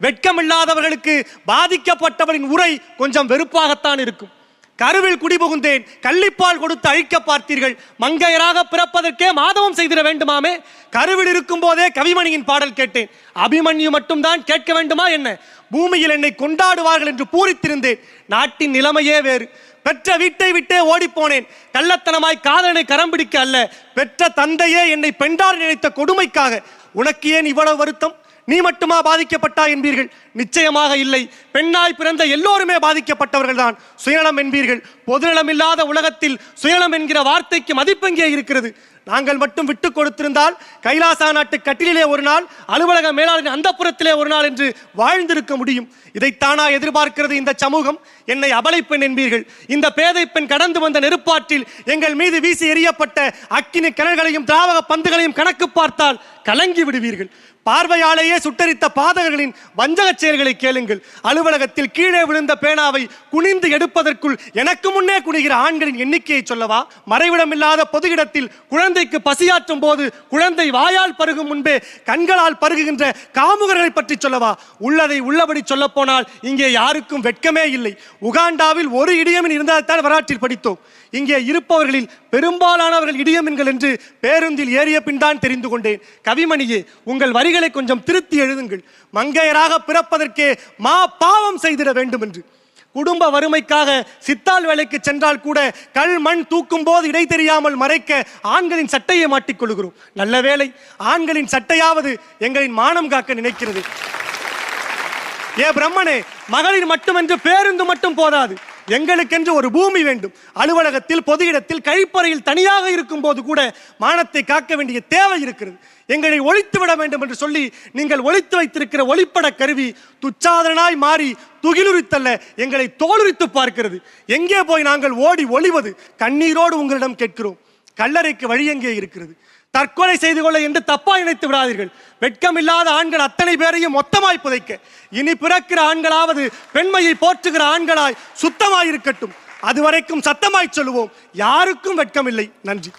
வெட்கம் இல்லாதவர்களுக்கு பாதிக்கப்பட்டவரின் உரை கொஞ்சம் வெறுப்பாகத்தான் இருக்கும். கருவில் குடிபுகுந்தேன் கள்ளிப்பால் கொடுத்து அழிக்க பார்த்தீர்கள். மங்கையராக பிறப்பதற்கே மாதவம் செய்திட வேண்டுமாமே? கருவில் இருக்கும் போதே கவிமணியின் பாடல் கேட்டேன். அபிமன்யு மட்டும்தான் கேட்க வேண்டுமா என்ன? பூமியில் என்னை கொண்டாடுவார்கள் என்று பூரித்திருந்தேன். நாட்டின் நிலைமையே வேறு. பெற்ற வீட்டை விட்டே ஓடிப்போனேன். கள்ளத்தனமாய் காதலனை கரம் பிடிக்க அல்ல. பெற்ற தந்தையே என்னை பெண்டார் நினைத்த கொடுமைக்காக. உனக்கு ஏன் இவ்வளவு வருத்தம்? நீ மட்டுமா பாதிக்கப்பட்டாய் என்பீர்கள்? நிச்சயமாக இல்லை. பெண்ணாய் பிறந்த எல்லோருமே பாதிக்கப்பட்டவர்கள் தான் சுயநலம் என்பீர்கள். பொதுநலம் இல்லாத உலகத்தில் சுயநலம் என்கிற வார்த்தைக்கு மதிப்பெங்கே இருக்கிறது? நாங்கள் மட்டும் விட்டு கொடுத்திருந்தால் கைலாசா நாட்டு கட்டிலே ஒரு நாள் அலுவலக மேலாளரின் அந்தப்புறத்திலே ஒரு நாள் என்று வாழ்ந்திருக்க முடியும். இதைத்தானா எதிர்பார்க்கிறது இந்த சமூகம்? என்னை அபலை பெண் என்பீர்கள். இந்த பேதை பெண் கடந்து வந்த நெருப்பாற்றில் எங்கள் மீது வீசி எறியப்பட்ட அக்கினி கிணறுகளையும் திராவக பந்துகளையும் கணக்கு பார்த்தால் கலங்கி விடுவீர்கள். பார்வையாலேயே சுட்டரித்த பாதகர்களின் வஞ்சகச் செயல்களை கேளுங்கள். அலுவலகத்தில் கீழே விழுந்த பேனாவை குனிந்து எடுப்பதற்குள் எனக்கு முன்னே குனிகிற ஆண்களின் எண்ணிக்கையை சொல்லவா? மறைவிடமில்லாத பொது இடத்தில் குழந்தைக்கு பசியாற்றும் போது குழந்தை வாயால் பருகும் முன்பே கண்களால் பருகுகின்ற காமுகர்களை பற்றி சொல்லவா? உள்ளதை உள்ளபடி சொல்ல போனால் இங்கே யாருக்கும் வெட்கமே இல்லை. உகாண்டாவில் ஒரு இடியமின் இருந்தால்தான் வரலாற்றில் படித்தோம். இங்கே இருப்பவர்களில் பெரும்பாலானவர்கள் இடியமின்கள் என்று பேருந்தில் ஏறிய பின் தான் தெரிந்து கொண்டேன். கவிமணியே உங்கள் வரிகளை கொஞ்சம் திருத்தி எழுதுங்கள். மங்கையராக பிறப்பதற்கே மா பாவம் செய்திட வேண்டும் என்று குடும்ப வறுமைக்காக சித்தால் வேலைக்கு சென்றால் கூட கல் மண் தூக்கும் போது இடை தெரியாமல் மறைக்க ஆண்களின் சட்டையை மாட்டிக்கொள்கிறோம் நல்ல வேளை ஆண்களின் சட்டையாவது எங்களின் மானம் காக்க நினைக்கிறது. ஏ பிரம்மனே மகளிர் மட்டுமென்று பேருந்து மட்டும் போதாது. எங்களுக்கென்று ஒரு பூமி வேண்டும். அலுவலகத்தில் பொது இடத்தில் கழிப்பறையில் தனியாக இருக்கும் போது கூட மானத்தை காக்க வேண்டிய தேவை இருக்கிறது. எங்களை ஒழித்து விட வேண்டும் என்று சொல்லி நீங்கள் ஒழித்து வைத்திருக்கிற ஒளிப்பட கருவி துச்சாதனாய் மாறி துகிலுரித்தல்ல எங்களை தோலுரித்து பார்க்கிறது. எங்கே போய் நாங்கள் ஓடி ஒளிவது? கண்ணீரோடு உங்களிடம் கேட்கிறோம். கல்லறைக்கு வழி எங்கே இருக்கிறது? தற்கொலை செய்து கொள்ள என்று தப்பா நினைத்து விடாதீர்கள். வெட்கம் இல்லாத ஆண்கள் அத்தனை பேரையும் மொத்தமாய் புதைக்க. இனி பிறக்கிற ஆண்களாவது பெண்மையை போற்றுகிற ஆண்களாய் சுத்தமாய் இருக்கட்டும் அதுவரைக்கும் சத்தமாய் சொல்லுவோம். யாருக்கும் வெட்கமில்லை. நன்றி.